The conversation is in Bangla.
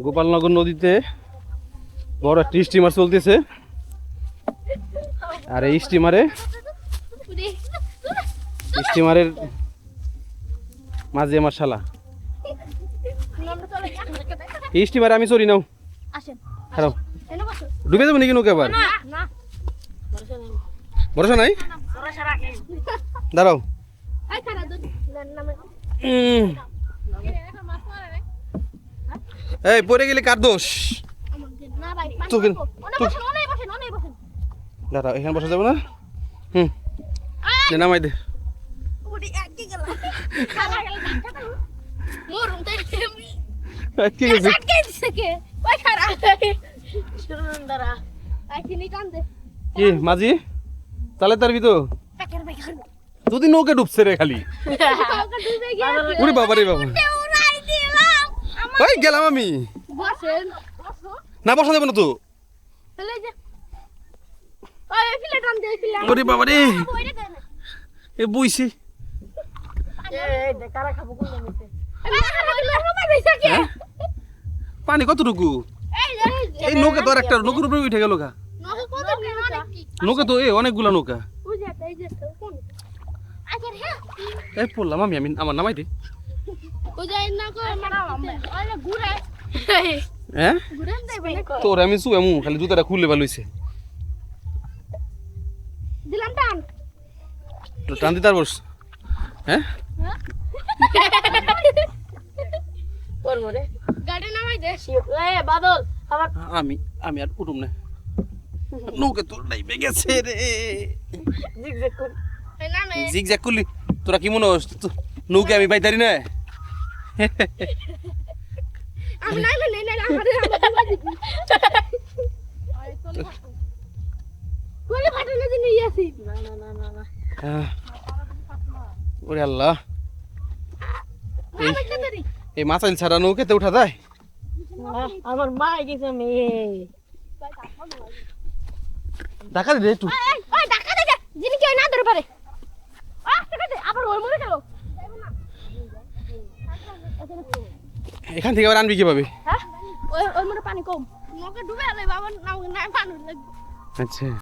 গোপালনগর নদীতে বড় একটি স্টিমার চলতেছে। আর এই স্টিমারে স্টিমারের মাঝে আমার শালা এই স্টিমারে আমি চড়ি নাও। বসো। ডুবে যাব নাকি নৌকে আবার ভরসা নাই? দাঁড়াও। এই পড়ে গেলে কার দোষ? দাঁড়াও এখানে বসা যাবে না? হুম। নামাই দে। তাই আমি কি? মাঝি? তাহলে তার ভিতর? টাকের দুদিন নৌকে ডুবছে রে খালি। উরে বাবা রে বাবা। ওই গেলাম আমি। বসেন। বসো না বসা যাবে না তো। চলে যা ওই ফিলে টান দে ফিলে ওরে বাবা রে। এ বইছে। হ্যাঁ? পানি কতটুকু? এই নৌকা তো আর একটা নৌকার উপরে উঠে গেল গা। নৌকা তো এ অনেকগুলা নৌকা। এই পড়লাম আমি আমি আমার নামাই দে। হ্যাঁ তোর আমি খালি জুতাটা খুললে ভালো হইছে। দিলাম টান দিতে হ্যাঁ? আমি আমি আর উঠুম না। নৌকা তোর নাইবে গেছে রে। জিগজ্যাগ করলি তোরা কি মনে হস? নৌকা আমি পাইতারি না? ওরে আল্লাহ। এই ছাড়া নৌকাতে উঠা যায়। আমার মা গেছে মেয়ে। ঢাকা দে একটু। ধাক্কা দে যিনি না ধরে পারে। আবার ওই মরে গেল। এখান থেকে আবার আনবি কীভাবে? হ্যাঁ? ওই ওই মরে পানি কম। নৌকা ডুবে বাবা না না পানি লাগবে আচ্ছা।